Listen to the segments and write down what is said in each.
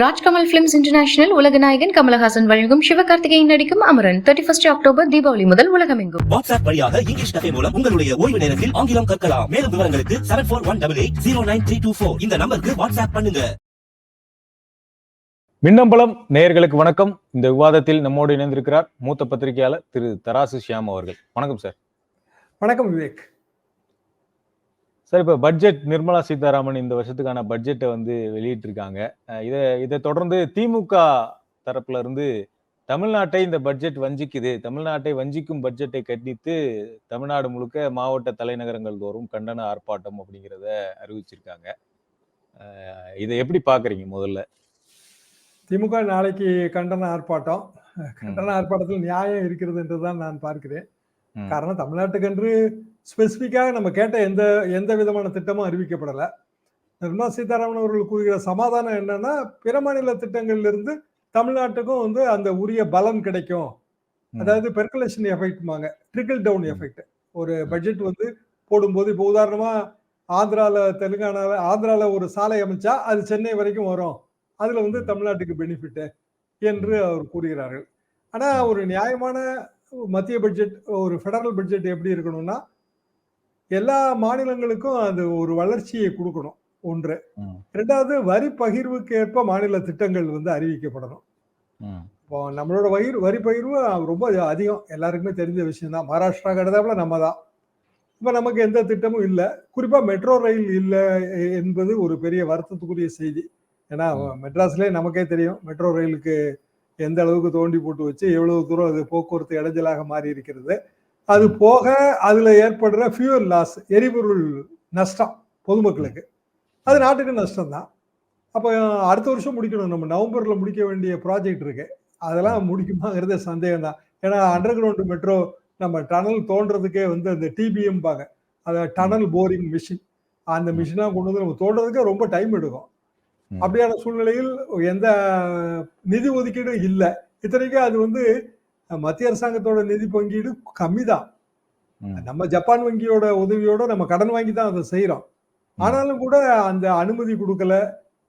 Rajkamal films international உலக நாயகன் கமலஹாசன் வழங்கும் சிவகார்த்திகேயன் நடிக்கும் Amaran. Thirty first October Deepavali முதல் உலகமெங்கும். வாட்ஸ்அப் வழியாக இங்கிலீஷ் கதை மூலம் உங்களுடைய ஓய்வு நேரத்தில் ஆங்கிலம் கற்கலாம். மேலும் விவரங்களுக்கு seven four one double eight zero nine three two four இந்த நம்பருக்கு வாட்ஸ்அப் பண்ணுங்க. மின்னம்பலம் நேயர்களுக்கு வணக்கம். இந்த விவாதத்தில் நம்மோடு இணைந்திருக்கிறார் மூத்த பத்திரிகையாளர் திரு தராசு ஷியாம் அவர்கள். வணக்கம் சார். வணக்கம் விவேக். சார் இப்போ பட்ஜெட் நிர்மலா சீதாராமன் இந்த வருஷத்துக்கான பட்ஜெட்டை வந்து வெளியிட்டிருக்காங்க. இதை இதை தொடர்ந்து திமுக தரப்புல இருந்து தமிழ்நாட்டை இந்த பட்ஜெட் வஞ்சிக்குது. தமிழ்நாட்டை வஞ்சிக்கும் பட்ஜெட்டை கண்டித்து தமிழ்நாடு முழுக்க மாவட்ட தலைநகரங்கள் தோறும் கண்டன ஆர்ப்பாட்டம் அப்படிங்கிறத அறிவிச்சிருக்காங்க. இதை எப்படி பாக்குறீங்க முதல்ல? திமுக நாளைக்கு கண்டன ஆர்ப்பாட்டம். கண்டன ஆர்ப்பாட்டத்தில் நியாயம் இருக்கிறது என்றுதான் நான் பார்க்கிறேன். காரணம் தமிழ்நாட்டுக்கென்று ஸ்பெசிஃபிக்காக நம்ம கேட்ட எந்த எந்த விதமான திட்டமும் அறிவிக்கப்படலை. நிர்மலா சீதாராமன் அவர்கள் கூறுகிற சமாதானம் என்னன்னா பிற மாநில திட்டங்கள்ல இருந்து தமிழ்நாட்டுக்கும் வந்து அந்த உரிய பலன் கிடைக்கும். அதாவது பெர்குலேஷன் எஃபெக்ட்மாங்க ட்ரிக்கிள் டவுன் எஃபெக்ட் ஒரு பட்ஜெட் வந்து போடும்போது இப்போ உதாரணமா ஆந்திரால தெலுங்கானால ஆந்திரால ஒரு சாலை அமைச்சா அது சென்னை வரைக்கும் வரும். அதுல வந்து தமிழ்நாட்டுக்கு பெனிஃபிட் என்று அவர் கூறுகிறார்கள். ஆனா ஒரு நியாயமான மத்திய பட்ஜெட் ஒரு ஃபெடரல் பட்ஜெட் எப்படி இருக்கணும்னா எல்லா மாநிலங்களுக்கும் அது ஒரு வளர்ச்சியை கொடுக்கணும் ஒன்று. ரெண்டாவது வரி பகிர்வுக்கு ஏற்ப மாநில திட்டங்கள் வந்து அறிவிக்கப்படணும். இப்போ நம்மளோட வயிறு வரி பகிர்வு ரொம்ப அதிகம். எல்லாருக்குமே தெரிஞ்ச விஷயம் தான் மகாராஷ்டிரா கடந்தாப்புல நம்ம தான் இப்போ நமக்கு எந்த திட்டமும் இல்லை. குறிப்பா மெட்ரோ ரயில் இல்லை என்பது ஒரு பெரிய வருத்தத்துக்குரிய செய்தி. ஏன்னா மெட்ராஸ்லேயே நமக்கே தெரியும். மெட்ரோ ரயிலுக்கு எந்த அளவுக்கு தோண்டி போட்டு வச்சு எவ்வளவு தூரம் அது போக்குவரத்து இடைஞ்சலாக மாறி இருக்கிறது அது போக அதுல ஏற்படுற ஃபியூல் லாஸ் எரிபொருள் நஷ்டம் பொதுமக்களுக்கு. அது நாட்டுக்கு நஷ்டம் தான் அப்போ அடுத்த வருஷம் முடிக்கணும். நம்ம நவம்பர்ல முடிக்க வேண்டிய ப்ராஜெக்ட் இருக்கு. அதெல்லாம் முடிக்குமாங்கிறதே சந்தேகம் தான் ஏன்னா அண்டர் கிரவுண்ட் மெட்ரோ நம்ம டனல் தோன்றதுக்கே வந்து அந்த டிபிஎம் பாங்க அதை டனல் போரிங் மிஷின் அந்த மிஷினாக கொண்டு வந்து நம்ம தோன்றதுக்கே ரொம்ப டைம் எடுக்கும். அப்படியான சூழ்நிலையில் எந்த நிதி ஒதுக்கீடும் இல்லை. இத்தனைக்கும் அது வந்து மத்திய அரசாங்கத்தோட நிதி பங்கீடு கம்மி தான். நம்ம ஜப்பான் வங்கியோட உதவியோட நம்ம கடன் வாங்கி தான் அதை செய்யறோம் ஆனாலும் கூட அந்த அனுமதி கொடுக்கல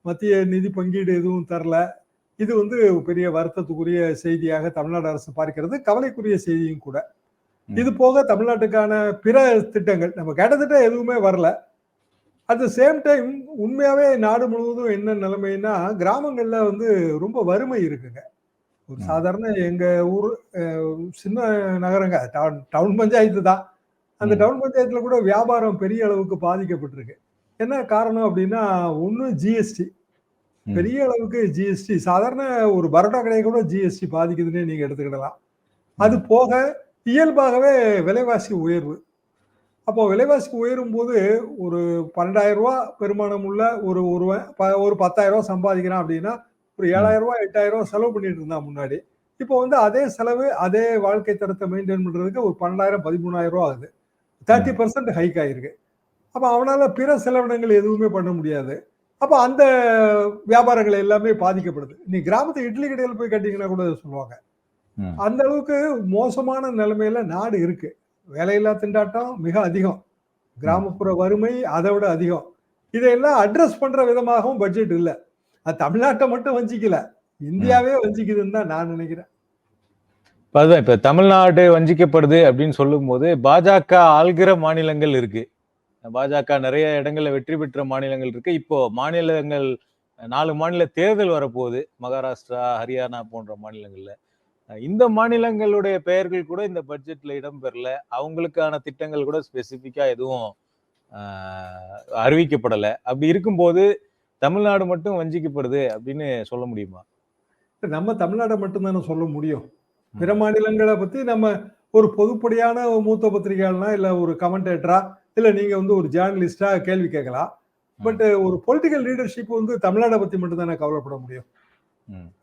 மத்திய நிதி பங்கீடு எதுவும் தரல. இது வந்து பெரிய வருத்தத்துக்குரிய செய்தியாக தமிழ்நாடு அரசு பார்க்கிறது கவலைக்குரிய செய்தியும் கூட. இது போக தமிழ்நாட்டுக்கான பிற திட்டங்கள் நம்ம கேட்ட திட்டம் எதுவுமே வரல. அட் த சேம் டைம் உண்மையாவே நாடு முழுவதும் என்ன நிலைமைன்னா கிராமங்கள்ல வந்து ரொம்ப வறுமை இருக்குங்க. ஒரு. சாதாரண எங்க ஊர் சின்ன நகரங்க டவுன் டவுன் பஞ்சாயத்து தான் அந்த. டவுன் பஞ்சாயத்துல கூட வியாபாரம் பெரிய அளவுக்கு பாதிக்கப்பட்டிருக்கு என்ன காரணம் அப்படின்னா ஒன்று ஜிஎஸ்டி. பெரிய அளவுக்கு ஜிஎஸ்டி சாதாரண ஒரு பரோட்டா கடையை கூட ஜிஎஸ்டி பாதிக்குதுன்னே நீங்க எடுத்துக்கிடலாம் அது போக இயல்பாகவே விலைவாசி உயர்வு அப்போ விலைவாசி உயரும் போது ஒரு பன்னெண்டாயிரம் ரூபாய் பெருமானம் உள்ள ஒரு ஒருவன் ப- ஒரு பத்தாயிரம் ரூபாய் சம்பாதிக்கிறான் அப்படின்னா ஒரு ஏழாயிரம் ரூபாய் எட்டாயிரம் ரூபாய் செலவு பண்ணிட்டு இருந்தான் முன்னாடி. இப்போ வந்து அதே செலவு அதே வாழ்க்கை தரத்தை மெயின்டைன் பண்றதுக்கு ஒரு பன்னெண்டாயிரம் பதிமூணாயிரம் ரூபாய் ஆகுது. தேர்ட்டி பர்சன்ட் ஹைக் ஆயிருக்கு. அப்போ அவனால பிற செலவினங்கள் எதுவுமே பண்ண முடியாது. அப்போ அந்த வியாபாரங்கள் எல்லாமே பாதிக்கப்படுது. நீ கிராமத்து இட்லி கடையில் போய் கட்டிங்கன்னா கூட சொல்லுவாங்க. அந்த அளவுக்கு மோசமான நிலைமையில நாடு இருக்கு. வேலையில்லா திண்டாட்டம் மிக அதிகம். கிராமப்புற வறுமை அதை விட அதிகம். இதையெல்லாம் அட்ரஸ் பண்ற விதமாகவும் பட்ஜெட் இல்ல. அது தமிழ்நாட்டை மட்டும் வஞ்சிக்கல. இந்தியாவே வஞ்சிக்குதுன்னு தான் நான் நினைக்கிறேன். அதுதான் இப்ப தமிழ்நாடு வஞ்சிக்கப்படுது அப்படின்னு சொல்லும்போது பாஜக ஆள்கிற மாநிலங்கள் இருக்கு. பாஜக நிறைய இடங்கள்ல வெற்றி பெற்ற மாநிலங்கள் இருக்கு. இப்போ மாநிலங்கள் நாலு மாநில தேர்தல் வரப்போகுது. மகாராஷ்டிரா ஹரியானா போன்ற மாநிலங்கள்ல. இந்த மாநிலங்களுடைய பெயர்கள் கூட இந்த பட்ஜெட்ல இடம்பெறல. அவங்களுக்கான திட்டங்கள் கூட ஸ்பெசிஃபிக்கா எதுவும் அறிவிக்கப்படலை. அப்படி இருக்கும்போது தமிழ்நாடு மட்டும் வஞ்சிக்கப்படுது அப்படின்னு சொல்ல முடியுமா? நம்ம தமிழ்நாட்டை மட்டும்தானே சொல்ல முடியும். பிற மாநிலங்களை பத்தி நம்ம ஒரு பொதுப்படியான மூத்த பத்திரிகையாளனா இல்ல ஒரு கமெண்டேட்டரா இல்ல நீங்க வந்து ஒரு ஜேர்னலிஸ்டா கேள்வி கேட்கலாம். பட் ஒரு பொலிட்டிக்கல் லீடர்ஷிப் வந்து தமிழ்நாட்டை பத்தி மட்டும் தானே கவலைப்பட முடியும்.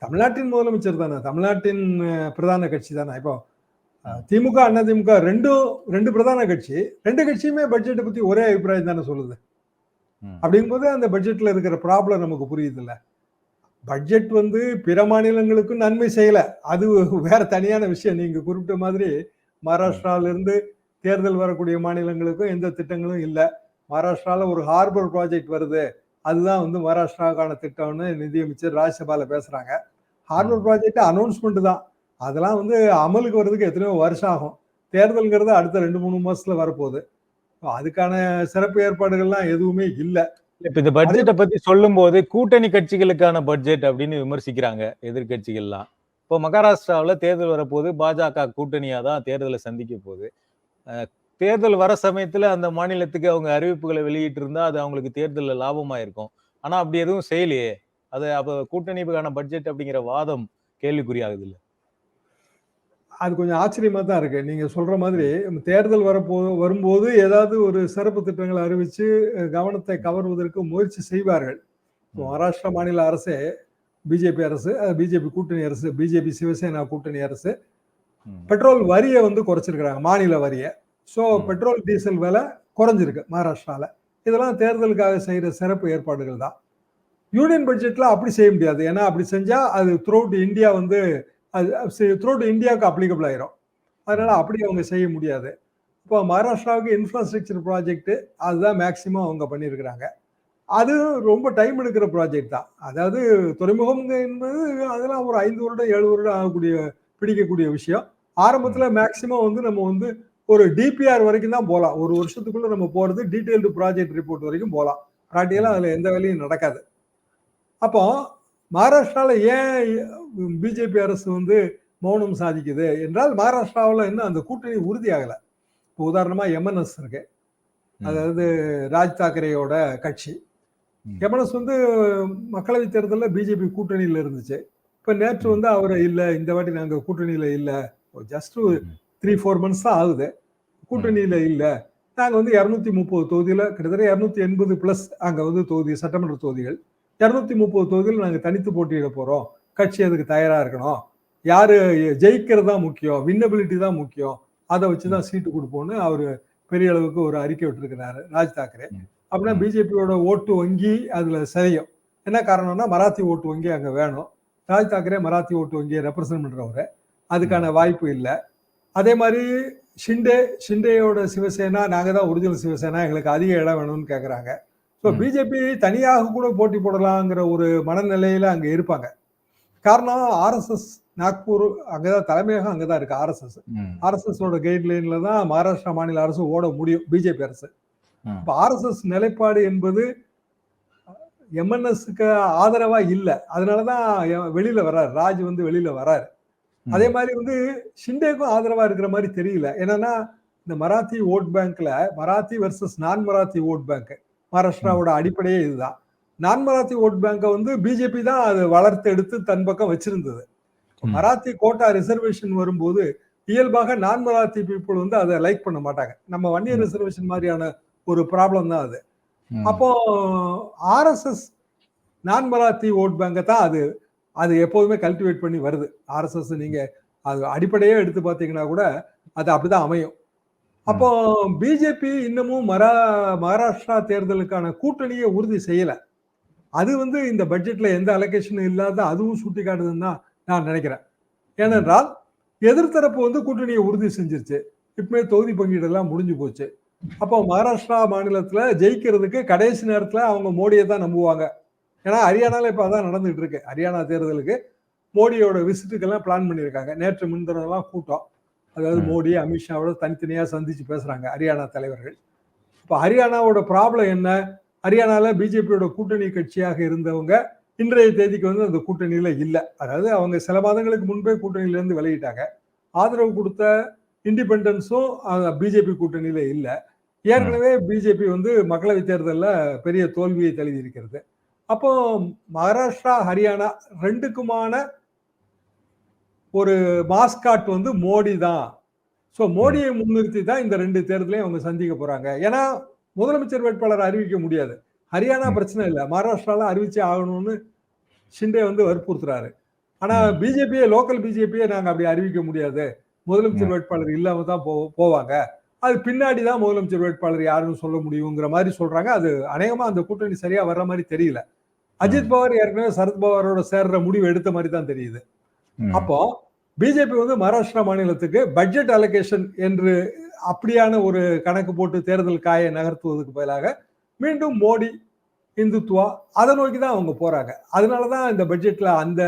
தமிழ்நாட்டின் முதலமைச்சர் தானே தமிழ்நாட்டின் பிரதான கட்சி தானே. இப்போ திமுக அண்ணா திமுக ரெண்டும் ரெண்டு பிரதான கட்சி. ரெண்டு கட்சியுமே பட்ஜெட்டை பத்தி ஒரே அபிப்பிராயம் தானே சொல்லுது. அப்படிங்கும்போது அந்த பட்ஜெட்ல இருக்கிற ப்ராப்ளம் நமக்கு புரியுது இல்ல பட்ஜெட் வந்து பிற மாநிலங்களுக்கும் நன்மை செய்யல. அது வேற தனியான விஷயம். நீங்க குறிப்பிட்ட மாதிரி மகாராஷ்டிரால இருந்து தேர்தல் வரக்கூடிய மாநிலங்களுக்கும் எந்த திட்டங்களும் இல்லை. மகாராஷ்டிரால ஒரு ஹார்பர் ப்ராஜெக்ட் வருது. அதுதான் வந்து மகாராஷ்டிராவுக்கான திட்டம்னு நிதியமைச்சர் ராஜ்யசபால பேசுறாங்க. ஹார்பர் ப்ராஜெக்ட் அனௌன்ஸ்மெண்ட் தான். அதெல்லாம் வந்து அமலுக்கு வர்றதுக்கு எத்தனையோ வருஷம் ஆகும். தேர்தலுங்கிறது அடுத்த ரெண்டு மூணு மாசத்துல வரப்போகுது. அதுக்கான சிறப்பு ஏற்பாடுகள்லாம் எதுவுமே இல்லை. இப்ப இந்த பட்ஜெட்டை பத்தி சொல்லும்போது கூட்டணி கட்சிகளுக்கான பட்ஜெட் அப்படின்னு விமர்சிக்கிறாங்க எதிர்க்கட்சிகள்லாம். இப்போ மகாராஷ்டிராவில் தேர்தல் வரப்போது பாஜக கூட்டணியாக தான் தேர்தலை சந்திக்க போகுது. தேர்தல் வர சமயத்தில் அந்த மாநிலத்துக்கு அவங்க அறிவிப்புகளை வெளியிட்டு இருந்தால் அது அவங்களுக்கு தேர்தலில் லாபமாக இருக்கும் ஆனால் அப்படி எதுவும் செய்யலையே. அது அப்போ கூட்டணிக்கான பட்ஜெட் அப்படிங்கிற வாதம் கேள்விக்குறியாகுது இல்லை. அது கொஞ்சம் ஆச்சரியமா தான் இருக்கு. நீங்க சொல்ற மாதிரி தேர்தல் வரப்போ வரும்போது ஏதாவது ஒரு சிறப்பு திட்டங்களை அறிவிச்சு அஹ், கவனத்தை கவர்வதற்கு முயற்சி செய்வார்கள். மகாராஷ்டிரா மாநில அரசே பிஜேபி அரசு பிஜேபி கூட்டணி அரசு பிஜேபி சிவசேனா கூட்டணி அரசு பெட்ரோல் வரியை வந்து குறைச்சிருக்கிறாங்க மாநில வரியை. ஸோ. பெட்ரோல் டீசல் விலை குறைஞ்சிருக்கு மகாராஷ்டிரால. இதெல்லாம் தேர்தலுக்காக செய்யற சிறப்பு ஏற்பாடுகள் தான். யூனியன் பட்ஜெட்ல அப்படி செய்ய முடியாது. ஏன்னா அப்படி செஞ்சா அது த்ரூ இந்தியா வந்து அது த்ரூ இந்தியாவுக்கு அப்ளிகபிள் ஆயிரும். அதனால அப்படி அவங்க செய்ய முடியாது. இப்போ மகாராஷ்டிராவுக்கு இன்ஃப்ராஸ்ட்ரக்சர் ப்ராஜெக்ட் அதுதான் மேக்சிமம் அவங்க பண்ணியிருக்கிறாங்க அது ரொம்ப டைம் எடுக்கிற ப்ராஜெக்ட் தான். அதாவது துறைமுகம் என்பது அதெல்லாம் ஒரு ஐந்து வருடம் ஏழு வருடம் ஆகக்கூடிய பிடிக்கக்கூடிய விஷயம். ஆரம்பத்துல மேக்சிமம் வந்து நம்ம வந்து ஒரு டிபிஆர் வரைக்கும் தான் போகலாம். ஒரு வருஷத்துக்குள்ள நம்ம போறது டீடைல்டு ப்ராஜெக்ட் ரிப்போர்ட் வரைக்கும் போகலாம். ப்ராக்டிக்கலாக அதுல எந்த வேலையும் நடக்காது. அப்போ மகாராஷ்டிரால ஏன் பிஜேபி அரசு வந்து மௌனம் சாதிக்குது என்றால் மகாராஷ்டிராவில் இன்னும் அந்த கூட்டணி உறுதியாகலை. இப்போ உதாரணமா எம்என்எஸ் இருக்கு. அதாவது ராஜ் தாக்கரேயோட கட்சி. எம்என்எஸ் வந்து மக்களவை தேர்தலில் பிஜேபி கூட்டணியில் இருந்துச்சு. இப்போ நேற்று வந்து அவர் இல்லை இந்த வாட்டி நாங்கள் கூட்டணியில் இல்லை. ஜஸ்ட் த்ரீ ஃபோர் மந்த்ஸ் தான் ஆகுது. கூட்டணியில் இல்லை. நாங்கள் வந்து இரநூத்தி முப்பது தொகுதியில் கிட்டத்தட்ட இரநூத்தி எண்பது ப்ளஸ் அங்கே வந்து தொகுதி சட்டமன்ற தொகுதிகள். இரநூத்தி முப்பது தொகுதியில் நாங்கள் தனித்து போட்டியிட போகிறோம் கட்சி அதுக்கு தயாராக இருக்கணும். யார் ஜெயிக்கிறது தான் முக்கியம் வின்னபிலிட்டி தான் முக்கியம். அதை வச்சு தான் சீட்டு கொடுப்போம்னு அவர் பெரிய அளவுக்கு ஒரு அறிக்கை விட்டுருக்கிறாரு ராஜ் தாக்கரே. அப்படின்னா. பிஜேபியோட ஓட்டு வங்கி அதுல சரியும் என்ன காரணம்னா மராத்தி ஓட்டு வங்கி அங்க வேணும். ராஜ் தாக்கரே மராத்தி ஓட்டு வங்கியை ரெப்ரசன்ட் பண்றவரு. அதுக்கான வாய்ப்பு இல்லை. அதே மாதிரி ஷிண்டே ஷிண்டேயோட சிவசேனா நாங்க தான் ஒரிஜினல் சிவசேனா எங்களுக்கு அதிக இடம் வேணும்னு கேக்குறாங்க. ஸோ. பிஜேபி தனியாக கூட போட்டி போடலாங்கிற ஒரு மனநிலையில அங்க இருப்பாங்க. காரணம் ஆர்எஸ்எஸ் நாக்பூர் அங்கதான் தலைமையகம் அங்கதான் இருக்கு ஆர்எஸ்எஸ். ஆர்எஸ்எஸோட கைட்லைன்ல தான் மகாராஷ்டிரா மாநில அரசு ஓட முடியும் பிஜேபி அரசு. இப்போ ஆர்எஸ்எஸ் நிலைப்பாடு என்பது எம்என்எஸ்க்கு ஆதரவா இல்லை. அதனாலதான் வெளியில வர்றாரு ராஜ் வந்து வெளியில வராரு அதே மாதிரி வந்து ஷிண்டேக்கும் ஆதரவா இருக்கிற மாதிரி தெரியல. என்னன்னா இந்த மராத்தி ஓட் பேங்க்ல மராத்தி வர்சஸ் நான் மராத்தி ஓட் பேங்க் மகாராஷ்டிராவோட அடிப்படையே இதுதான். நான் மராத்தி ஓட் பேங்கை வந்து பிஜேபி தான் அது வளர்த்து எடுத்து தன் பக்கம் வச்சிருந்தது. மராத்தி கோட்டா ரிசர்வேஷன் வரும்போது இயல்பாக நான் மராத்தி பீப்புள் வந்து அதை லைக் பண்ண மாட்டாங்க. நம்ம வன்னியர். ரிசர்வேஷன் மாதிரியான ஒரு ப்ராப்ளம் தான் அது. அப்போ ஆர்எஸ்எஸ் நான் மராத்தி ஓட் பேங்கை தான் அது அது எப்போதுமே கல்டிவேட் பண்ணி வருது. ஆர்எஸ்எஸ் நீங்க அது அடிப்படையே எடுத்து பார்த்தீங்கன்னா கூட அது அப்படிதான் அமையும். அப்போ பிஜேபி இன்னமும் மரா மகாராஷ்டிரா தேர்தலுக்கான கூட்டணியை உறுதி செய்யல. அது வந்து இந்த பட்ஜெட்ல எந்த அலோகேஷனும் இல்லாத அதுவும் சுட்டி காட்டுதுன்னு தான் நான் நினைக்கிறேன். ஏனென்றால் எதிர்த்தரப்பு வந்து கூட்டணியை உறுதி செஞ்சிருச்சு. இப்பவே தொகுதி பங்கீடெல்லாம் முடிஞ்சு போச்சு. அப்போ மகாராஷ்டிரா மாநிலத்துல ஜெயிக்கிறதுக்கு கடைசி நேரத்துல அவங்க மோடியை தான் நம்புவாங்க. ஏன்னா ஹரியானால இப்ப அதான் நடந்துட்டு இருக்கு. ஹரியானா தேர்தலுக்கு மோடியோட விசிட்டுக்கெல்லாம் பிளான் பண்ணியிருக்காங்க. நேற்று முன்தினம்லாம் கூட்டம். அதாவது. மோடி அமித்ஷாவோட தனித்தனியா சந்திச்சு பேசுறாங்க ஹரியானா தலைவர்கள். இப்போ ஹரியானாவோட ப்ராப்ளம் என்ன? ஹரியானால பிஜேபியோட கூட்டணி கட்சியாக இருந்தவங்க இன்றைய தேதிக்கு வந்து அந்த கூட்டணியில இல்ல. அதாவது அவங்க சில மாதங்களுக்கு முன்பே கூட்டணியில இருந்து விலகிட்டாங்க ஆதரவு கொடுத்த இண்டிபெண்டன்ஸும் பிஜேபி கூட்டணியில இல்ல. ஏற்கனவே பிஜேபி வந்து மக்களவை தேர்தல்ல பெரிய தோல்வியை தழுவி இருக்கிறது அப்போ மகாராஷ்டிரா ஹரியானா ரெண்டுக்குமான ஒரு மாஸ்காட் வந்து மோடி தான் ஸோ மோடியை முன்னிறுத்தி தான் இந்த ரெண்டு தேர்தலையும் அவங்க சந்திக்க போறாங்க. ஏன்னா முதலமைச்சர் வேட்பாளர் அறிவிக்க முடியாது. ஹரியானா. பிரச்சனை இல்லை. மகாராஷ்டிரால அறிவிச்சே ஆகணும்னு ஷிண்டே வந்து வற்புறுத்துறாரு. ஆனா. பிஜேபியை லோக்கல் பிஜேபியை நாங்க அப்படி அறிவிக்க முடியாது. முதலமைச்சர். வேட்பாளர் இல்லாம தான் போ போவாங்க. அது பின்னாடி தான் முதலமைச்சர் வேட்பாளர் யாருன்னு சொல்ல முடியுங்கிற மாதிரி சொல்றாங்க. அது அநேகமா அந்த கூட்டணி சரியா வர்ற மாதிரி தெரியல. அஜித் பவார் ஏற்கனவே சரத் பவாரோட சேர்ற முடிவு எடுத்த மாதிரி தான் தெரியுது. அப்போ பிஜேபி வந்து மகாராஷ்டிரா மாநிலத்துக்கு பட்ஜெட் அலோகேஷன் என்று அப்படியான ஒரு கணக்கு போட்டு தேர்தல் காயை நகர்த்துவதற்கு பதிலாக மீண்டும் மோடி இந்துத்துவா அதை நோக்கி தான் அவங்க போறாங்க. அதனால தான் இந்த பட்ஜெட்ல அந்த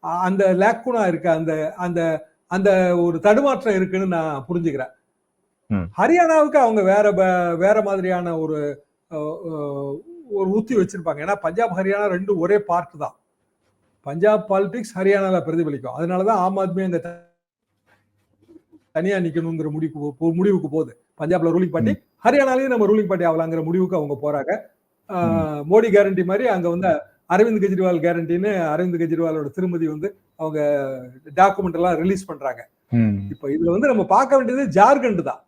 அந்த லேக்குனா இருக்கு அந்த அந்த அந்த ஒரு தடுமாற்றம் இருக்குன்னு நான் புரிஞ்சுக்கிறேன். ஹரியானாவுக்கு அவங்க வேற வேற மாதிரியான ஒரு ஒரு உத்தி வச்சிருப்பாங்க. ஏன்னா பஞ்சாப் ஹரியானா ரெண்டும் ஒரே பார்ட் தான். பஞ்சாப் பாலிடிக்ஸ் ஹரியானால பிரதிபலிக்கும். அதனால தான் ஆம் ஆத்மி அங்க த- தனியா நிக்கணுங்கிற முடிவுக்கு போ- முடிவுக்கு போகுது. பஞ்சாப்ல ரூலிங் பார்ட்டி ஹரியானாலையும் நம்ம ரூலிங் பார்ட்டி ஆகலாங்கிற முடிவுக்கு அவங்க போறாங்க. மோடி கேரண்டி மாதிரி அங்க வந்து அரவிந்த் கெஜ்ரிவால் கேரண்டின்னு அரவிந்த் கெஜ்ரிவாலோட திருமதி வந்து அவங்க டாக்குமெண்ட் எல்லாம் ரிலீஸ் பண்றாங்க. இப்ப இதுல வந்து நம்ம பார்க்க வேண்டியது ஜார்க்கண்ட் தான்.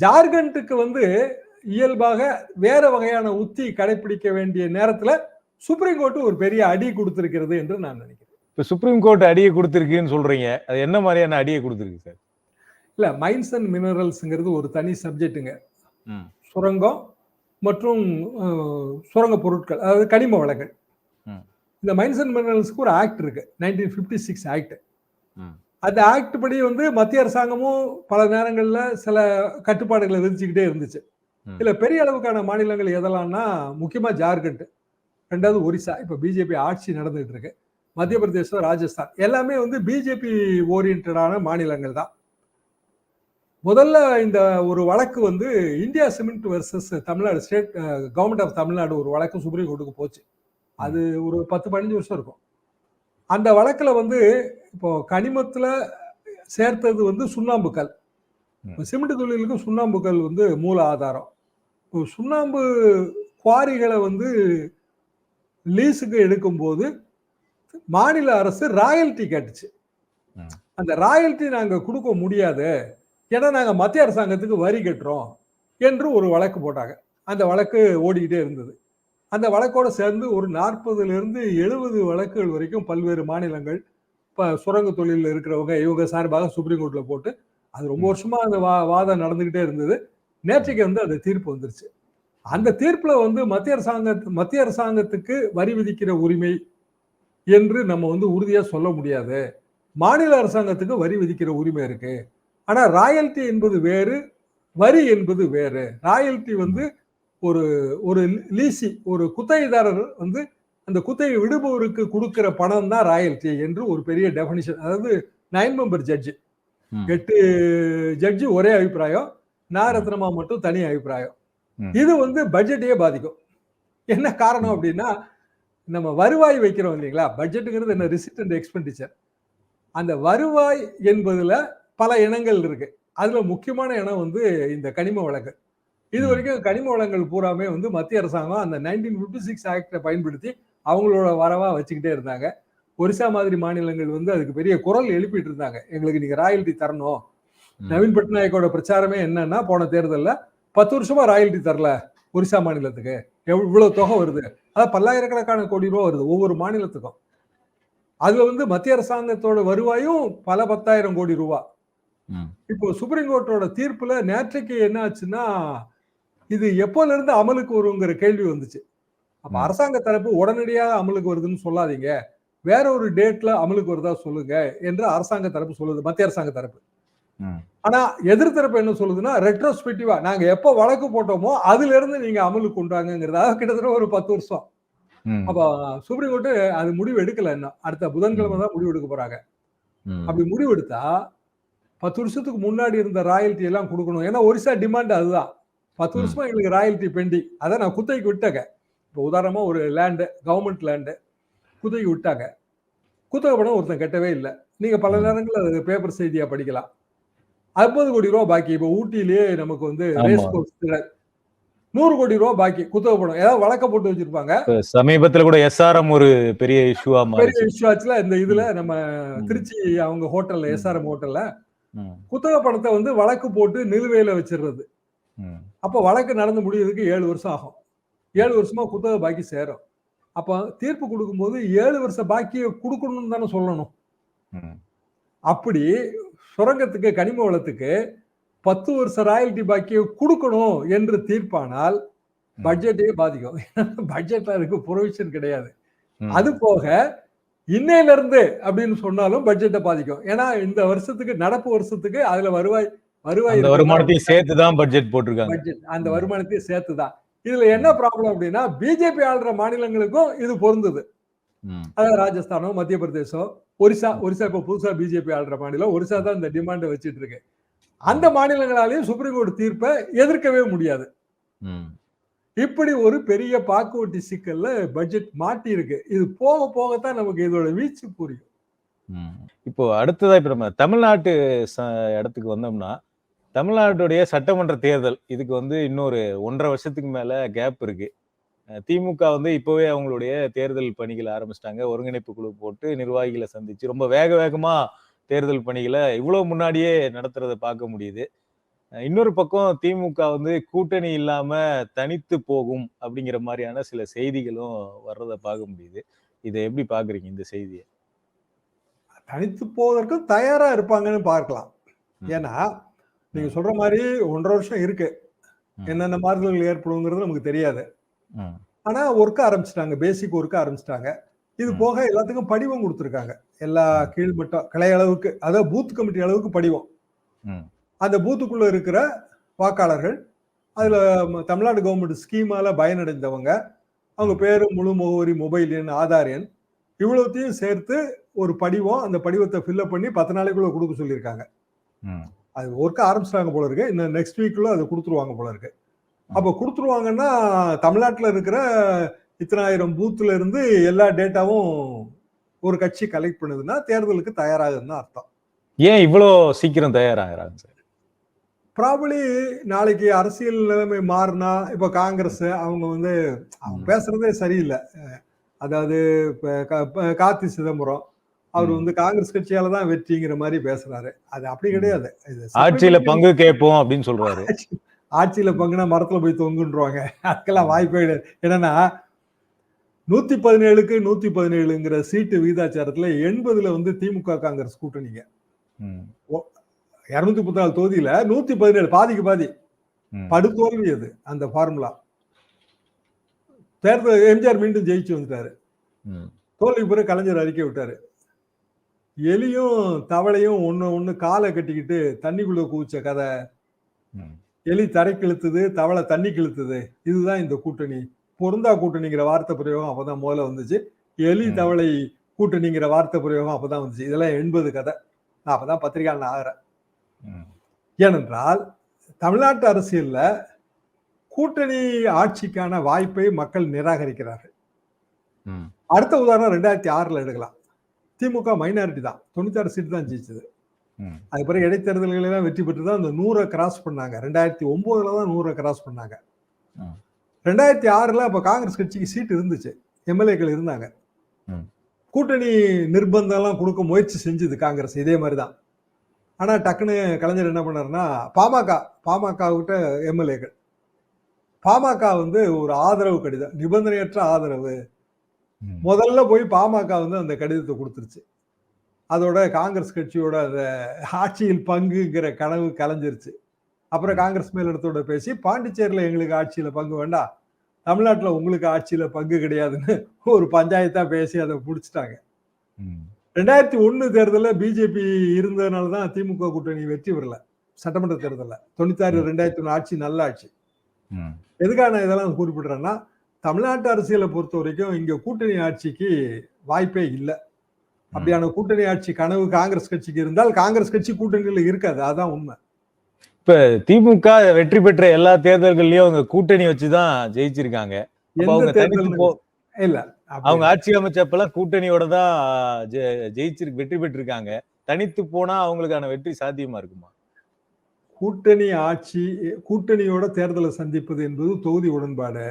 ஜார்க்கண்டுக்கு வந்து இயல்பாக வேற வகையான உத்தி கடைபிடிக்க வேண்டிய நேரத்துல சுப்ரீம் கோர்ட் ஒரு பெரிய அடி கொடுத்திருக்கிறது என்று நான் நினைக்கிறேன். இப்ப சுப்ரீம் கோர்ட் அடியை கொடுத்திருக்குன்னு சொல்றீங்க. அது என்ன மாதிரியான அடியை கொடுத்திருக்கு சார்? இல்ல மைன்ஸ் அண்ட் மினரல்ஸ்ங்கிறது ஒரு தனி சப்ஜெக்ட்டுங்க. சுரங்கம் மற்றும் சுரங்க பொருட்கள் அதாவது கனிம வளங்கள். இந்த மைன்ஸ் அண்ட் மினரல்ஸ்க்கு ஒரு ஆக்ட் இருக்கு நைன்டீன் ஃபிஃப்டி சிக்ஸ் ஆக்ட். அந்த ஆக்ட் படி வந்து மத்திய அரசாங்கமும் பல நேரங்கள்ல சில கட்டுப்பாடுகளை விதிச்சுக்கிட்டே இருந்துச்சு ம். இதுல பெரிய அளவுக்கான மாநிலங்கள் எதெல்லாம்னா முக்கியமா ஜார்க்கண்ட் ரெண்டாவது ஒரிசா இப்ப பிஜேபி ஆட்சி நடந்துகிட்டு இருக்கு மத்திய பிரதேசம் ராஜஸ்தான் எல்லாமே வந்து பிஜேபி ஓரியன்டான மாநிலங்கள் தான் முதல்ல இந்த ஒரு வழக்கு வந்து India cement versus Tamil Nadu state government of Tamil Nadu ஒரு வழக்கு சுப்ரீம் கோர்ட்டுக்கு போச்சு. அது ஒரு பத்து பதினஞ்சு வருஷம் இருக்கும். அந்த வழக்குல வந்து இப்போ கனிமத்துல சேர்த்தது வந்து சுண்ணாம்பு கல் இப்போ சிமெண்ட் தொழிலுக்கு சுண்ணாம்பு கல் வந்து மூல ஆதாரம். இப்போ சுண்ணாம்பு குவாரிகளை வந்து லீஸுக்கு எடுக்கும்போது மாநில அரசு ராயல்டி கேட்டுச்சு. அந்த ராயல்டி நாங்க கொடுக்க முடியாது ஏன்னா நாங்க மத்திய அரசாங்கத்துக்கு வரி கட்டுறோம் என்று ஒரு வழக்கு போட்டாங்க. அந்த வழக்கு ஓடிக்கிட்டே இருந்தது. அந்த வழக்கோட சேர்ந்து ஒரு நாற்பதுல இருந்து எழுபது வழக்குகள் வரைக்கும் பல்வேறு மாநிலங்கள் இப்போ சுரங்க தொழிலில் இருக்கிறவங்க இவங்க சார்பாக சுப்ரீம் கோர்ட்ல போட்டு அது ரொம்ப வருஷமா அந்த வா வாதம் நடந்துகிட்டே இருந்தது. நேற்றைக்கு வந்து அந்த தீர்ப்பு வந்துருச்சு. அந்த தீர்ப்புல வந்து மத்திய அரசாங்க மத்திய அரசாங்கத்துக்கு வரி விதிக்கிற உரிமை என்று நம்ம வந்து உறுதியா சொல்ல முடியாது. மாநில அரசாங்கத்துக்கு வரி விதிக்கிற உரிமை இருக்கு. ஆனா ராயல்டி என்பது வேறு வரி என்பது வேறு. ராயல்டி வந்து ஒரு ஒரு லீசி ஒரு குத்தகைதாரர் வந்து அந்த குத்தகை விடுபவருக்கு கொடுக்கிற பணம் தான் ராயல்டி என்று ஒரு பெரிய டெஃபனிஷன் அதாவது நைன் மெம்பர் ஜட்ஜு. எட்டு ஜட்ஜு ஒரே அபிப்பிராயம் நாரத்னமா மட்டும் தனி அபிப்பிராயம். இது வந்து பட்ஜெட்டையே பாதிக்கும். என்ன காரணம் அப்படின்னா நம்ம வருவாய் வைக்கிறோம் இல்லைங்களா? பட்ஜெட்டுங்கிறது என்ன ரிசிட் அண்ட் எக்ஸ்பெண்டிச்சர் அந்த வருவாய் என்பதுல பல இனங்கள் இருக்கு. அதுல முக்கியமான இனம் வந்து இந்த கனிம வளங்கள். இது. வரைக்கும் கனிம வளங்கள் பூராமே வந்து மத்திய அரசாங்கம் அந்த நைன்டீன் ஃபிஃப்டி சிக்ஸ் ஆக்டை பயன்படுத்தி அவங்களோட வரவா வச்சுக்கிட்டே இருந்தாங்க. ஒரிசா மாதிரி மாநிலங்கள் வந்து அதுக்கு பெரிய குரல் எழுப்பிட்டு இருந்தாங்க. எங்களுக்கு நீங்க ராயல்டி தரணும். நவீன் பட்நாயக்கோட பிரச்சாரமே என்னன்னா போன தேர்தல்ல பத்து வருஷமா ராயல்டி தரல ஒரிசா மாநிலத்துக்கு. எவ்வ- இவ்வளவு தொகை வருது. அதாவது பல்லாயிரக்கணக்கான கோடி ரூபா வருது ஒவ்வொரு மாநிலத்துக்கும். அதுல வந்து மத்திய அரசாங்கத்தோட வருவாயும் பல பத்தாயிரம் கோடி ரூபா. ம். இப்போ சுப்ரீம் கோர்ட்டோட தீர்ப்புல நேற்றைக்கு என்ன ஆச்சுன்னா இது எப்போல இருந்து அமலுக்கு வருங்கிற கேள்வி வந்துச்சு அப்ப. அரசாங்க தரப்பு உடனடியாக அமலுக்கு வருதுன்னு சொல்லாதீங்க வேற ஒரு டேட்ல அமலுக்கு வருதா சொல்லுங்க என்று அரசாங்க தரப்பு சொல்லுது மத்திய அரசாங்க தரப்பு. ஆனா எதிர் தரப்பு என்ன சொல்லுதுன்னா ரெட்ரோஸ்பெக்டிவா நாங்க எப்போ வழக்கு போட்டோமோ அதுல இருந்து நீங்க அமலுக்கு கொண்டாங்கிறது கிட்டத்தட்ட ஒரு பத்து வருஷம். அப்ப சுப்ரீம் கோர்ட் அது முடிவு எடுக்கல இன்னும் அடுத்த புதன்கிழமை தான் முடிவு எடுக்க போறாங்க. அப்படி முடிவு எடுத்தா பத்து வருஷத்துக்கு முன்னாடி இருந்த ராயல்ட்டி எல்லாம் கொடுக்கணும் ஏன்னா ஒரிசா டிமாண்ட் அதுதான் பத்து. வருஷமா எங்களுக்கு ராயல்ட்டி பெண்டிங் அதை நான் குத்தகைக்கு விட்டேங்க இப்போ உதாரணமா ஒரு லேண்டு கவர்மெண்ட் லேண்டு குத்தகைக்கு விட்டாங்க குத்தகை பணம் ஒருத்தன் கட்டவே இல்லை நீங்க பல. நேரங்கள்ல அது பேப்பர் செய்தியா படிக்கலாம் ஐம்பது கோடி ரூபா பாக்கி இப்போ ஊட்டியிலேயே நமக்கு வந்து ஆமா. ரேஸ் கோர்ஸ் நூறு கோடி ரூபா பாக்கி குத்தகை பணம் ஏதாவது வழக்க போட்டு வச்சிருப்பாங்க சமீபத்துல கூட எஸ்ஆர்எம் ஒரு பெரிய இஷ்யூவா பெரிய இஷ்யூ ஆச்சுல இந்த இதுல நம்ம. திருச்சி அவங்க ஹோட்டல்ல. எஸ்ஆர்எம் ஹோட்டல்ல. குத்தகை பணத்தை வந்து வழக்கு போட்டு நிலுவையில வச்சிடுறது. அப்போ வழக்கு நடந்து முடியறதுக்கு ஏழு வருஷம் ஆகும். ஏழு வருஷமா குத்தகை பாக்கி சேரும். அப்போ தீர்ப்பு கொடுக்கும்போது ஏழு வருஷம் பாக்கியை கொடுக்கணும்னு தானே சொல்லணும். அப்படி சுரங்கத்துக்கு கனிம வளத்துக்கு பத்து வருஷம் ராயல்டி பாக்கியை கொடுக்கணும் என்று தீர்ப்பானால் பட்ஜெட்டே பாதிக்கும். பட்ஜெட்ல அதுக்கு ப்ரொவிஷன் கிடையாது. அது போக இன்னையில இருந்து அப்படின்னு சொன்னாலும் பட்ஜெட்டை பாதிக்கும். ஏன்னா இந்த வருஷத்துக்கு நடப்பு வருஷத்துக்கு அதுல வருவாய் வருவாய் வருமானத்தையும் சேர்த்து தான் பட்ஜெட் போட்டிருக்காங்க. பட்ஜெட் அந்த. வருமானத்தையும் சேர்த்துதான். இதுல என்ன ப்ராப்ளம் அப்படின்னா பிஜேபி ஆளுற மாநிலங்களுக்கும் இது பொருந்தது. அதாவது ராஜஸ்தானோ மத்திய பிரதேசம் ஒரிசா ஒரிசா இப்ப புதுசா பிஜேபி ஆளுற மாநிலம் ஒரிசா தான் இந்த டிமாண்டை வச்சிட்டு இருக்கு. அந்த மாநிலங்களாலையும் சுப்ரீம் கோர்ட் தீர்ப்பை எதிர்க்கவே முடியாது. இப்படி ஒரு பெரிய பாக்குவட்டி சிக்கல்ல பட்ஜெட் மாட்டி இருக்கு இது போக போகத்தான் நமக்கு இதோட வீச்சு புரியும். இப்போ அடுத்ததா இப்ப நம்ம தமிழ்நாட்டு ச- இடத்துக்கு வந்தோம்னா தமிழ்நாட்டுடைய சட்டமன்ற தேர்தல் இதுக்கு வந்து இன்னொரு ஒன்றரை வருஷத்துக்கு மேல கேப் இருக்கு. திமுக வந்து இப்போவே அவங்களுடைய தேர்தல் பணிகளை ஆரம்பிச்சிட்டாங்க. ஒருங்கிணைப்பு குழு போட்டு நிர்வாகிகளை சந்திச்சு ரொம்ப வேக வேகமா தேர்தல் பணிகளை இவ்வளவு முன்னாடியே நடத்துறதை பார்க்க முடியுது. இன்னொரு பக்கம் திமுக வந்து கூட்டணி இல்லாம தனித்து போகும் அப்படிங்கிற மாதிரியான சில செய்திகளும் வர்றதை பார்க்க முடியுது இதை எப்படி பாக்குறீங்க இந்த செய்தியை தனித்து போவதற்கு தயாரா இருப்பாங்கன்னு பார்க்கலாம். ஏன்னா நீங்க சொல்ற மாதிரி ஒன்றரை வருஷம் இருக்கு. என்னென்ன மாறுதல்கள் ஏற்படுங்கிறது நமக்கு தெரியாது. ஆனா ஒர்க்க ஆரம்பிச்சிட்டாங்க பேசிக் ஒர்க்க ஆரம்பிச்சிட்டாங்க இது. போக எல்லாத்துக்கும் படிவம் கொடுத்துருக்காங்க எல்லா கீழ்மட்டம் கிளை அளவுக்கு அதாவது பூத் கமிட்டி அளவுக்கு படிவம். அந்த பூத்துக்குள்ள இருக்கிற வாக்காளர்கள் அதுல தமிழ்நாடு கவர்மெண்ட் ஸ்கீமால பயனடைந்தவங்க அவங்க பேரு முழு முகவரி மொபைல் எண் ஆதார் எண் இவ்வளவுத்தையும் சேர்த்து ஒரு படிவம் அந்த படிவத்தை ஃபில்அப் பண்ணி பத்து நாளைக்குள்ள கொடுக்க சொல்லியிருக்காங்க. அது ஒர்க்க ஆரம்பிச்சிட்டாங்க போல இருக்கு. இன்னும் நெக்ஸ்ட் வீக்குள்ள அதை கொடுத்துருவாங்க போல இருக்கு. அப்ப கொடுத்துருவாங்கன்னா தமிழ்நாட்டுல இருக்கிற இத்தனாயிரம் பூத்துல இருந்து எல்லா டேட்டாவும் ஒரு கட்சி கலெக்ட் பண்ணுதுன்னா தேர்தலுக்கு தயாராகுதுன்னு அர்த்தம். ஏன் இவ்வளோ சீக்கிரம் தயாராகிறாங்க சார்? ப்ராபலி நாளைக்கு அரசியல் நிலைமை மாறினா இப்ப காங்கிரஸ் அவங்க வந்து அவங்க. பேசுறதே சரியில்லை. அதாவது இப்ப கார்த்தி சிதம்பரம் அவர். வந்து காங்கிரஸ் கட்சியால தான் வெற்றிங்கிற மாதிரி பேசுறாரு. அது அப்படி. கிடையாது. ஆட்சியில பங்கு கேட்போம் அப்படின்னு சொல்றாரு. ஆட்சி- ஆட்சியில பங்குனா மரத்துல போய் தொங்குன்றுவாங்க. அதுக்கெல்லாம் வாய்ப்பே கிடையாது. என்னன்னா நூத்தி பதினேழுக்கு நூத்தி பதினேழுங்கிற சீட்டு விகிதாச்சாரத்துல எண்பதுல வந்து திமுக காங்கிரஸ் கூட்டணிங்க. இருநூத்தி முப்பத்தி நாலு தொகுதியில நூத்தி பதினேழு பாதிக்கு பாதி. படுதோல்வி அது அந்த ஃபார்முலா தேர்தல் எம்ஜிஆர் மீண்டும் ஜெயிச்சு வந்துட்டாரு ம். தோல்வி பிறகு கலைஞர் அறிக்கை விட்டாரு எலியும் தவளையும் ஒண்ணு ஒண்ணு காலை கட்டிக்கிட்டு தண்ணிக்குள்ள குதிச்ச கதை. எலி தரைக்கு இழுத்துது தவளை தண்ணிக்கு இழுத்துது இதுதான் இந்த கூட்டணி பொருந்தா கூட்டணிங்கிற வார்த்தை பிரயோகம் அப்பதான் முதல்ல வந்துச்சு எலி. தவளை கூட்டணிங்கிற வார்த்தை பிரயோகம் அப்பதான் வந்துச்சு இதெல்லாம் எண்பது கதை நான் அப்பதான் பத்திரிகையாளன் ஆகிறேன். ஏனென்றால் தமிழ்நாட்டு அரசியல்ல கூட்டணி ஆட்சிக்கான வாய்ப்பை மக்கள் நிராகரிக்கிறார்கள். அடுத்த உதாரணம் ரெண்டாயிரத்தி ஆறுல எடுக்கலாம். திமுக மைனாரிட்டி தான். தொண்ணூத்தாறு சீட் தான் ஜெயிச்சது. அதுக்கு பிறகு இடைத்தேர்தல்கள் எல்லாம் வெற்றி பெற்று தான் அந்த நூறை கிராஸ் பண்ணாங்க. ரெண்டாயிரத்தி ஒன்பதுல தான் நூறை கிராஸ் பண்ணாங்க. ரெண்டாயிரத்தி ஆறுல அப்ப காங்கிரஸ் கட்சிக்கு சீட் இருந்துச்சு. எம்எல்ஏக்கள் இருந்தாங்க. கூட்டணி நிர்பந்தம் எல்லாம் கொடுக்க முயற்சி செஞ்சது காங்கிரஸ். இதே மாதிரி தான். ஆனா டக்குன்னு கலைஞர் என்ன பண்ணாருன்னா பாமக பாமக கிட்ட எம்எல்ஏக்கள். பாமக வந்து ஒரு ஆதரவு கடிதம் நிபந்தனையற்ற ஆதரவு. முதல்ல போய் பாமக வந்து அந்த கடிதத்தை கொடுத்துருச்சு. அதோட காங்கிரஸ் கட்சியோட அந்த ஆட்சியில் பங்குங்கிற கனவு கலைஞ்சிருச்சு. அப்புறம் காங்கிரஸ் மேலிடத்தோட பேசி பாண்டிச்சேரியில எங்களுக்கு ஆட்சியில பங்கு வேண்டாம். தமிழ்நாட்டுல உங்களுக்கு ஆட்சியில பங்கு கிடையாதுன்னு ஒரு பஞ்சாயத்தா பேசி அதை பிடிச்சிட்டாங்க. ரெண்டாயிரத்தி ஒண்ணு தேர்தலில் பிஜேபி இருந்ததுனால தான் திமுக கூட்டணி வெற்றி பெறல. சட்டமன்ற தேர்தலில். தொண்ணூத்தாறு ரெண்டாயிரத்தி ஒண்ணு ஆட்சி நல்ல ஆட்சி. எதுக்காக நான் இதெல்லாம் குறிப்பிடுறேன்னா தமிழ்நாட்டு அரசியலை பொறுத்த வரைக்கும் இங்க கூட்டணி ஆட்சிக்கு வாய்ப்பே இல்லை. அப்படியான கூட்டணி ஆட்சி கனவு காங்கிரஸ் கட்சிக்கு இருந்தால் காங்கிரஸ் கட்சி கூட்டணியில இருக்காது. அதான் உண்மை. இப்ப திமுக வெற்றி பெற்ற எல்லா தேர்தல்கள்லயும் அவங்க கூட்டணி வச்சுதான் ஜெயிச்சிருக்காங்க. இல்ல. அவங்க ஆட்சி அமைச்சப்பெல்லாம் கூட்டணியோட தான் ஜெ- ஜெயிச்சிரு வெற்றி பெற்றிருக்காங்க. தனித்து போனா அவங்களுக்கான வெற்றி சாத்தியமா இருக்குமா? கூட்டணி ஆட்சி கூட்டணியோட தேர்தலை சந்திப்பது என்பது தொகுதி உடன்பாடு.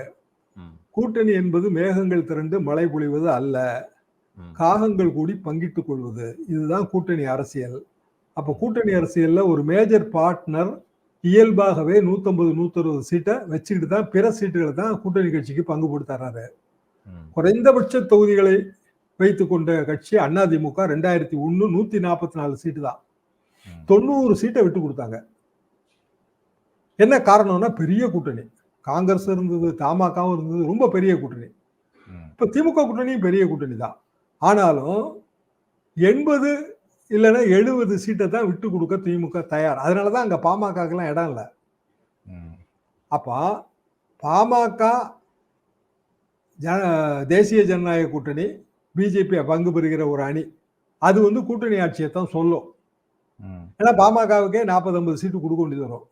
கூட்டணி என்பது மேகங்கள் திரண்டு மழை பொழிவது அல்ல. காகங்கள் கூடி பங்கிட்டுக் கொள்வது. இதுதான் கூட்டணி அரசியல். அப்ப கூட்டணி அரசியல்ல ஒரு மேஜர் பார்ட்னர் இயல்பாகவே நூத்தம்பது நூத்தறுபது சீட்டை வச்சுக்கிட்டு தான் பிற சீட்டுகளை தான் கூட்டணி கட்சிக்கு பங்கு போட்டு தர்றாரு. குறைந்தபட்ச தொகுதிகளை வைத்துக் கொண்ட கட்சி அதிமுக ரெண்டாயிரத்தி ஒண்ணு நூத்தி நாற்பத்தி நாலு சீட்டு தான். தொண்ணூறு சீட்டை விட்டு கொடுத்தாங்க. என்ன காரணம்னா பெரிய கூட்டணி. காங்கிரஸ் இருந்தது தமாகவும் இருந்தது ரொம்ப பெரிய கூட்டணி. இப்ப திமுக கூட்டணியும் பெரிய கூட்டணி தான். ஆனாலும் எண்பது இல்லைன்னா எழுபது சீட்டை தான் விட்டு கொடுக்க திமுக தயார். அதனாலதான் அங்க பாமகக்கெல்லாம் இடம் இல்லை. அப்ப பாமக ஜன தேசிய ஜனநாயக கூட்டணி பிஜேபி பங்கு பெறுகிற ஒரு அணி. அது வந்து கூட்டணி ஆட்சியை தான் சொல்லும். ஏன்னா பாமகவுக்கே நாற்பது ஐம்பது சீட்டு கொடுக்க வேண்டியது வரும்.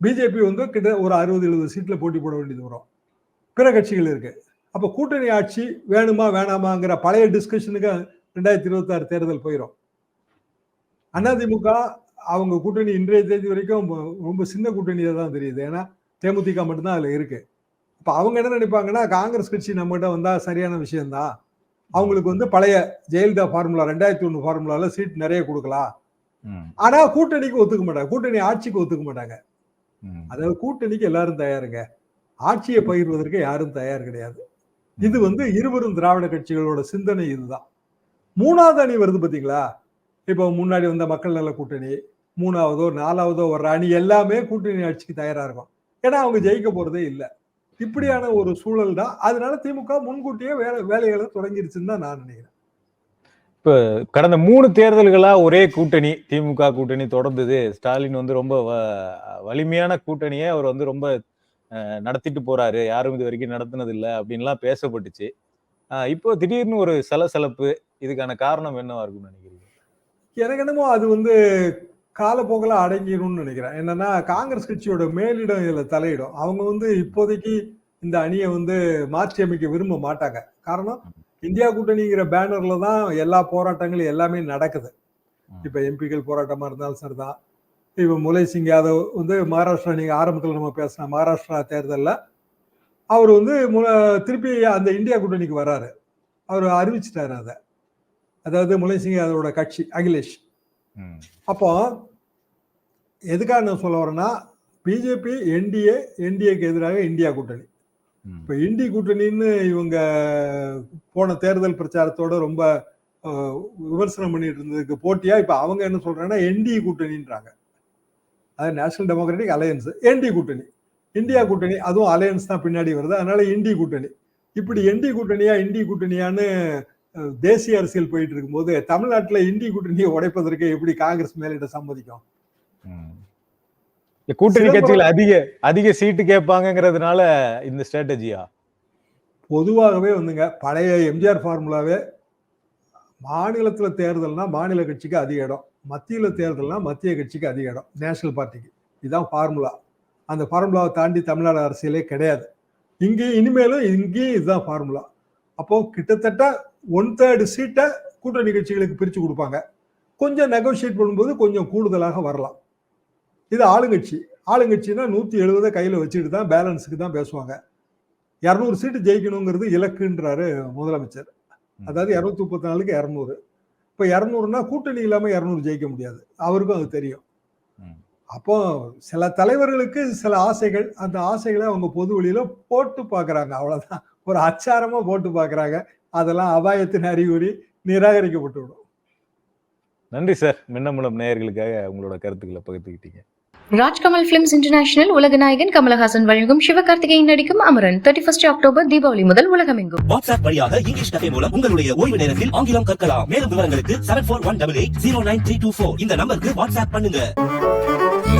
பிஜேபி வந்து கிட்ட ஒரு அறுபது எழுபது சீட்டில் போட்டி போட வேண்டியது வரும். பிற கட்சிகள் இருக்கு. அப்போ கூட்டணி ஆட்சி வேணுமா வேணாமாங்கிற பழைய டிஸ்கஷனுக்கு ரெண்டாயிரத்தி இருபத்தாறு தேர்தல் போயிடும் அதிமுக அவங்க கூட்டணி இன்றைய தேதி வரைக்கும் ரொம்ப சின்ன கூட்டணியாக தான் தெரியுது. ஏன்னா தேமுதிக மட்டும்தான் அதில் இருக்கு. இப்போ அவங்க என்ன நினைப்பாங்கன்னா காங்கிரஸ் கட்சி நம்மகிட்ட வந்தால் சரியான விஷயம்தான் அவங்களுக்கு வந்து பழைய ஜெயலலிதா ஃபார்முலா ரெண்டாயிரத்தி ஒன்று ஃபார்முலாவில் சீட் நிறைய கொடுக்கலாம். ம். ஆனா கூட்டணிக்கு ஒத்துக்க மாட்டாங்க. கூட்டணி ஆட்சிக்கு ஒத்துக்க மாட்டாங்க. அதாவது கூட்டணிக்கு எல்லாரும் தயாருங்க. ஆட்சியை பகிர்வதற்கு யாரும் தயார் கிடையாது. இது வந்து இருவரும் திராவிட கட்சிகளோட சிந்தனை இதுதான். மூணாவது அணி வருது பாத்தீங்களா? இப்போ முன்னாடி வந்த மக்கள் நல கூட்டணி மூணாவதோ நாலாவதோ வர்ற அணி எல்லாமே கூட்டணி ஆட்சிக்கு தயாரா இருக்கும். ஏன்னா அவங்க ஜெயிக்க போறதே இல்லை. இப்படியான ஒரு சூழல் தான் அதனால திமுக முன்கூட்டியே வேலை வேலைகளை தொடங்கிருச்சுன்னு தான் நான் நினைக்கிறேன். கடந்த மூணு தேர்தல்களா ஒரே கூட்டணி திமுக கூட்டணி தொடர்ந்தது. ஸ்டாலின் வந்து ரொம்ப வலிமையான கூட்டணியை அவர் வந்து ரொம்ப நடத்திட்டு போறாரு. யாரும் இது வரைக்கும் நடத்தினது இல்லை அப்படின்லாம் பேசப்பட்டுச்சு. இப்போ திடீர்னு ஒரு சலசலப்பு இதுக்கான காரணம் என்னவா இருக்கும்னு நினைக்கிறீங்க? எனக்கு என்னமோ அது வந்து காலப்போக்கில் அடங்கிடும்னு நினைக்கிறேன். என்னன்னா காங்கிரஸ் கட்சியோட மேலிடம் இதுல தலையிடும். அவங்க வந்து இப்போதைக்கு இந்த அணியை வந்து மாற்றி அமைக்க விரும்ப மாட்டாங்க. காரணம் இந்தியா கூட்டணிங்கிற பேனர்ல தான் எல்லா போராட்டங்களும் எல்லாமே நடக்குது. இப்ப எம்பிக்கள் போராட்டமா இருந்தாலும் சரிதான். இப்ப முலை சிங் யாதவ் வந்து மகாராஷ்டிரா நீங்க ஆரம்பத்தில் நம்ம பேசின மகாராஷ்டிரா தேர்தலில் அவர் வந்து மு- திருப்பி அந்த இந்தியா கூட்டணிக்கு வராரு. அவர் அறிவிச்சிட்டாரு அதை. அதாவது முலை சிங் யாதவோட கட்சி அகிலேஷ். அப்போ எதுக்காக நான் சொல்ல வரேன்னா பிஜேபி என்டிஏ என்டிஏக்கு எதிராக இந்தியா கூட்டணி. இப்போ இந்தி கூட்டணின்னு இவங்க போன தேர்தல் பிரச்சாரத்தோட ரொம்ப விமர்சனம் பண்ணிட்டு இருந்ததுக்கு போட்டியா இப்போ அவங்க என்ன சொல்றாங்கன்னா என்டி கூட்டணின்றாங்க. அது நேஷனல் டெமோக்ராட்டிக் அலையன்ஸ் என்டி கூட்டணி. இந்தியா கூட்டணி அதுவும் அலையன்ஸ் தான் பின்னாடி வருது அதனால இந்தி கூட்டணி. இப்படி என்டி கூட்டணியா இந்தி கூட்டணியான்னு தேசிய அரசியல் போயிட்டு இருக்கும்போது தமிழ்நாட்டுல இந்தி கூட்டணியை உடைப்பதற்கு எப்படி காங்கிரஸ் மேலிட சம்மதிக்கும்? கூட்டணி கட்சிகள் அதிக அதிக சீட்டு கேட்பாங்கங்கிறதுனால இந்த ஸ்ட்ராட்டஜியா? பொதுவாகவே வந்துங்க பழைய எம்ஜிஆர் ஃபார்முலாவே மாநிலத்துல தேர்தல்னா மாநில கட்சிக்கு அதிக இடம் மத்தியில தேர்தல்னா மத்திய கட்சிக்கு அதிக இடம் நேஷனல் பார்ட்டிக்கு. இதுதான் ஃபார்முலா. அந்த ஃபார்முலாவை தாண்டி தமிழ்நாடு அரசியலே கிடையாது. இங்கேயும் இனிமேலும் இங்கேயும் இதுதான் ஃபார்முலா. அப்போ கிட்டத்தட்ட ஒன் தேர்டு சீட்டை கூட்டணி கட்சிகளுக்கு பிரித்து கொடுப்பாங்க. கொஞ்சம் நெகோஷியேட் பண்ணும்போது கொஞ்சம் கூடுதலாக வரலாம். இது ஆளுங்கட்சி. ஆளுங்கட்சினா நூற்றி எழுபதை கையில் வச்சுட்டு தான் பேலன்ஸுக்கு தான் பேசுவாங்க. இரநூறு சீட்டு ஜெயிக்கணுங்கிறது இலக்குன்றாரு முதலமைச்சர். அதாவது இரநூத்தி முப்பத்தி நாலுக்கு இரநூறு. இப்போ இரநூறுனா கூட்டணி இல்லாமல் இரநூறு ஜெயிக்க முடியாது. அவருக்கும் அது தெரியும். அப்போ சில தலைவர்களுக்கு சில ஆசைகள் அந்த ஆசைகளை அவங்க பொது வெளியில போட்டு பார்க்கறாங்க அவ்வளவுதான். ஒரு அச்சாரமா போட்டு பார்க்கறாங்க அதெல்லாம் அபாயத்தின் அறிகுறி நிராகரிக்கப்பட்டு விடும் நன்றி சார். மின்னமுலம் நேயர்களுக்காக உங்களோட கருத்துக்களை பகிர்ந்துக்கிட்டீங்க ராஜ்கமல் பிலிம்ஸ் இன்டர்நேஷனல் உலக நாயகன் கமலஹாசன் வழங்கும் சிவகார்த்திகேயன் நடிக்கும் Amaran thirty first October Deepavali முதல் உலகமெங்கும். வாட்ஸ்அப் வழியாக இங்கிலீஷ் கதை மூலம் உங்களுடைய ஓய்வு நேரத்தில் ஆங்கிலம் கற்கலாம். மேலும் விவரங்களுக்கு seven four one double eight zero nine three two four இந்த நம்பருக்கு வாட்ஸ்அப் பண்ணுங்க.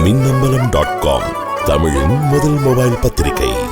மின்னம்பலம் டாட் காம் தமிழின் முதல் மொபைல் பத்திரிகை.